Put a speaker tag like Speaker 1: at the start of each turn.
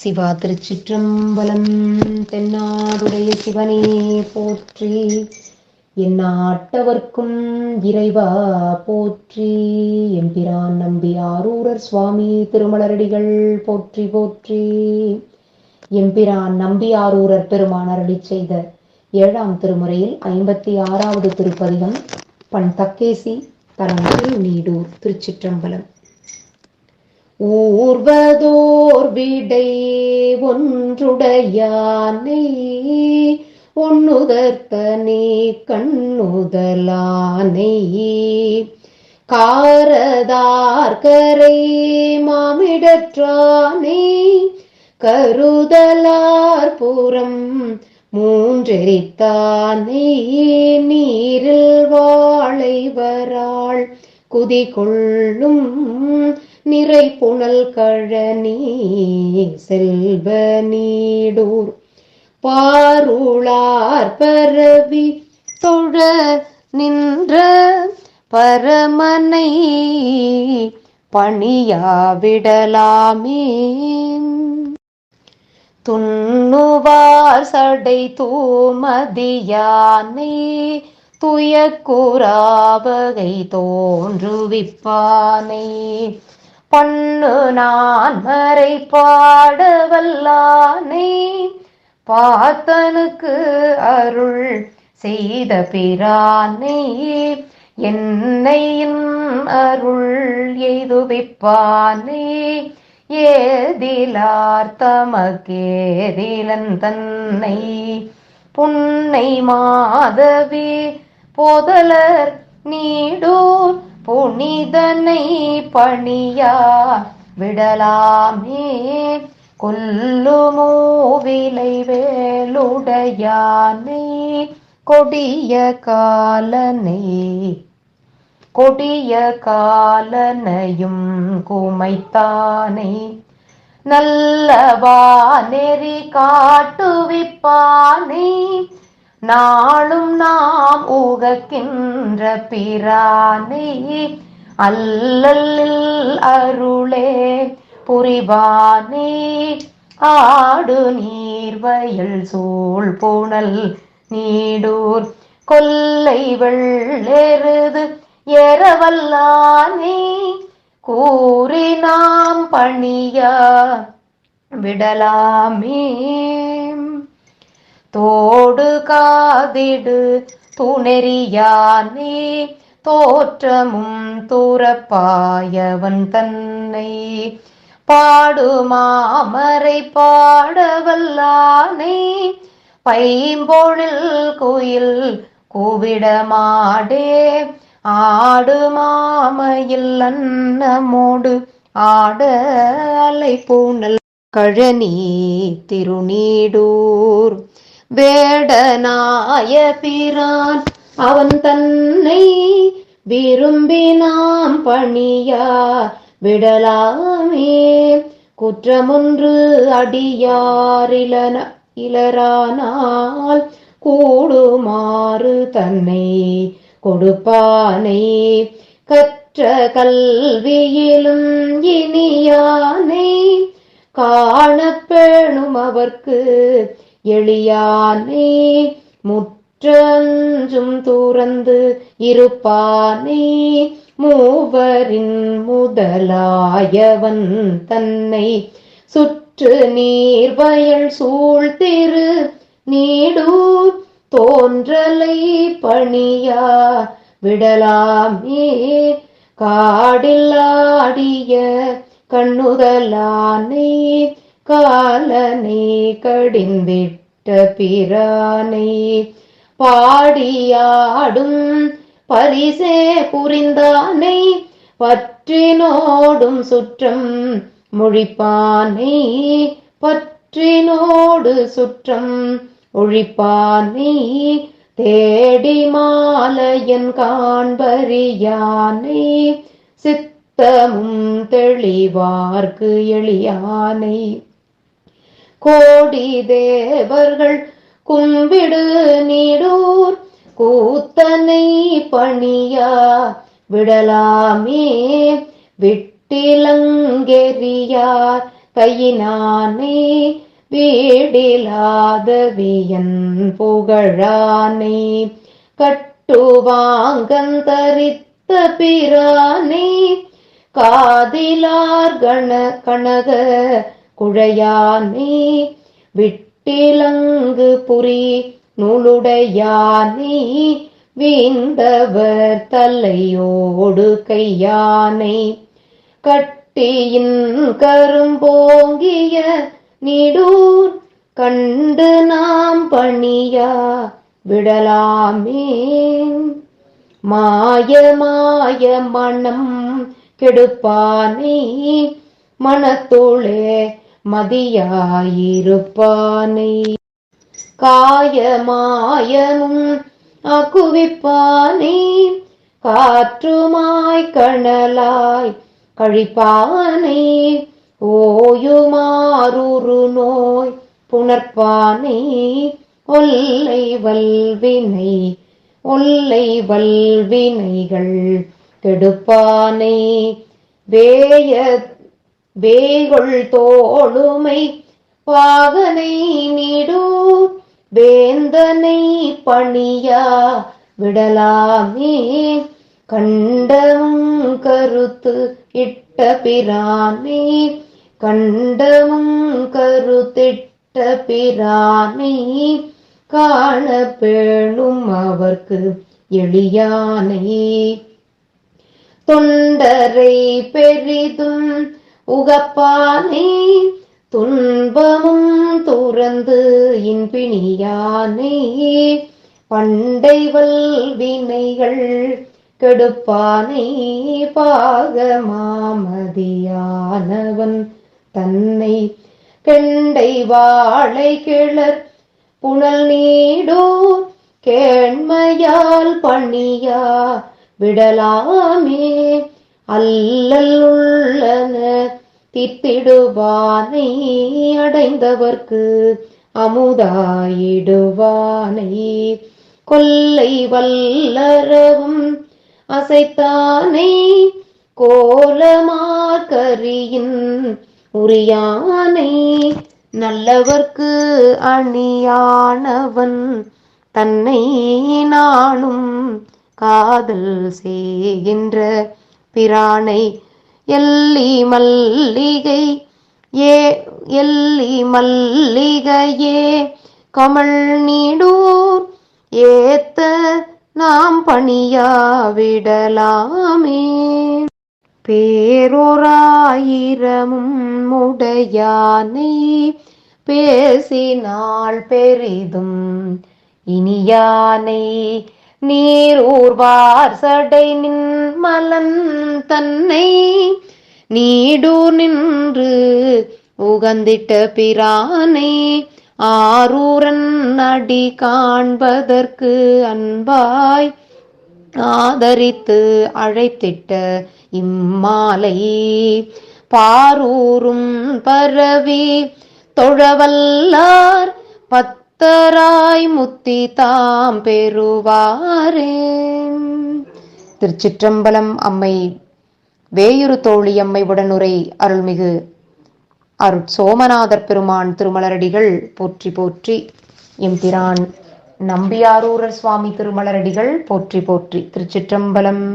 Speaker 1: சிவா திருச்சிற்றம்பலம் தென்னாடுடைய சிவனே போற்றி. எந்நாட்டவர்க்கும் இறைவா போற்றி. எம்பிரான் நம்பி ஆரூரர் சுவாமி திருமலரடிகள் போற்றி போற்றி. எம்பிரான் நம்பி ஆரூரர் பெருமானரடி செய்த ஏழாம் திருமுறையில் ஐம்பத்தி ஆறாவது திருப்பதிகம் பண் தக்கேசி தலம் நீடூர் திருச்சிற்றம்பலம். ஊர்வதோர் விடை ஒன்றுடையானை ஒன்னுதர்த்தனே கண்ணுதலானை. காரதார்கரை மாமிடற்றானே கருதலார் புறம் மூன்றெரித்தானே. நீரில் வாழை வராள் குதி கொள்ளும் நிறை புனல் கழனி செல்வ நீடூர். பாருளார் பரவி தொழ நின்ற பரமனை பணியாவிடலாமே துண்ணுவார் சடை தூமதியானை துயக்குறாவகை தோன்றுவிப்பானே. பண்ணு நான் மறை பாடவல்லானே. பார்த்தனுக்கு அருள் செய்த பிரானே. என்னையின் அருள் எய்துவிப்பானே. ஏதிலார் தமக்கேதிலன் தன்னை புன்னை மாதவி போதலர் நீடூர் புனிதனை பணியா விடலாமே? கொல்லுமோ விலை வேலுடையானை கொடிய காலனை. கொடிய காலனையும் குமைத்தானை நல்லவா நெறி காட்டுவிப்பானை. நாளும் நாம் ஊகக்கின்ற பிரானை அல்லல்லில் அருளே புரிவானே. ஆடு நீர்வயல் சூழ் புனல் நீடூர் கொல்லை வெள்ளெருது ஏறவல்லானே கூறி நாம் பணியா விடலாமே. தோ காதிடு துணெறியானே தோற்றமும் தூரப்பாயவன் தன்னை. பாடுமாமரை பாடவல்லானை பைம்பொழில் குயில் கூவிடமாடே ஆடு மாமையில் அன்னமோடு ஆட அலை பூனல் கழனி திருநீடூர். வேடனாய பிரான் அவன் தன்னை விரும்பினாம் பணியா விடலாமே குற்றமொன்று அடியாரிலன இளரானால் கூடுமாறு தன்னை கொடுப்பானை. கற்ற கல்வியிலும் இனியானை காணப்பேணும் அவர்க்கு எளியானே முற்றஞ்சும் துறந்து இருப்பானே மூவரின் முதலாயவன் தன்னை சுற்று நீர்வயல் சூழ்த்திரு நீடூர் தோன்றலை பணியா விடலாமே காடில் ஆடிய கண்ணுதலானே காலனே கடிந்திட்ட பிரானை பாடியாடும் பரிசே புரிந்தானை பற்றினோடும் சுற்றம் மொழிப்பானை பற்றினோடு சுற்றம் ஒழிப்பானை தேடி மாலையன் காண்பறியானை சித்தமும் தெளிவார்க்கு எளியானை. கோடி தேவர்கள் கும்பிடு நீடூர் கூத்தனை பணியா விடலாமே விட்டிலங்கெறியார் கையினானே வீடிலாதவியன் புகழானே கட்டுவாங்கந்தரித்த பிரானே காதிலார் கண கனக குழையானே விட்டிலங்கு புரி நூலுடையானே வீந்தவர் தலையோடு கையானை. கட்டியின் கரும்போங்கிய நீடூர் கண்டு நாம் பணியா விடலாமே மாய மாய மனம் கெடுப்பானே மனத்துளே மதியாயிருப்பானை. காயமாயனும் அகுவிப்பானே. காற்றுமாய் கணலாய் கழிப்பானே. ஓயுமாறு நோய் புணர்ப்பானே. ஒல்லை வல்வினை ஒல்லை வல்வினைகள் கெடுப்பானே. வேய வேகொள் தோளுமை பாகனை நீடு வேந்தனை பணியா விடலாமே கண்டமும் கருத்து இட்ட பிரானே கண்டமும் கருத்திட்ட பிரானே காண பேணும் அவர்க்கு எளியானை தொண்டரை பெரிதும் உகப்பானே துன்பமும் துறந்து இன்பிணியானே. பண்டை வினைகள் கெடுப்பானே பாகமாமதியானவன் தன்னை கெண்டை வாழை கிளர் புனல் நீடோ கேண்மையால் பணியா விடலாமே. அல்லல் உள்ளன தித்திடுவானை அடைந்தவர்க்கு அமுதாயிடுவானை. கொல்லை வல்லரவும் அசைத்தானை கோலமார்கரியின் உரியானை. நல்லவர்க்கு அணியானவன் தன்னை நானும் காதல் செய்கின்ற பிரானை எல்லி மல்லிகை ஏ எல்லி மல்லிகையே கமல் நீடூர் ஏத்த நாம் பணியாவிடலாமே பேரொராயிரமும் உடையானை பேசினாள் பெரிதும் இனியானை நீர் ஊர்வார் சடை நின் மலன் தன்னை நீடூர் நின்று உகந்திட்ட பிரானை ஆரூரன் அடி காண்பதற்கு அன்பாய் ஆதரித்து அழைத்திட்ட இம்மாலை பாரூரும் பரவி தொழவல்லார் பத் பத்தராய் முத்தி தாம் பெறுவாரே. திருச்சிற்றம்பலம் அம்மை வேயுறு தோழி அம்மை உடனுரை அருள்மிகு அருட் சோமநாதர் பெருமான் திருமலரடிகள் போற்றி போற்றி. எம்பிரான் நம்பியாரூரர் சுவாமி திருமலரடிகள் போற்றி போற்றி. திருச்சிற்றம்பலம்.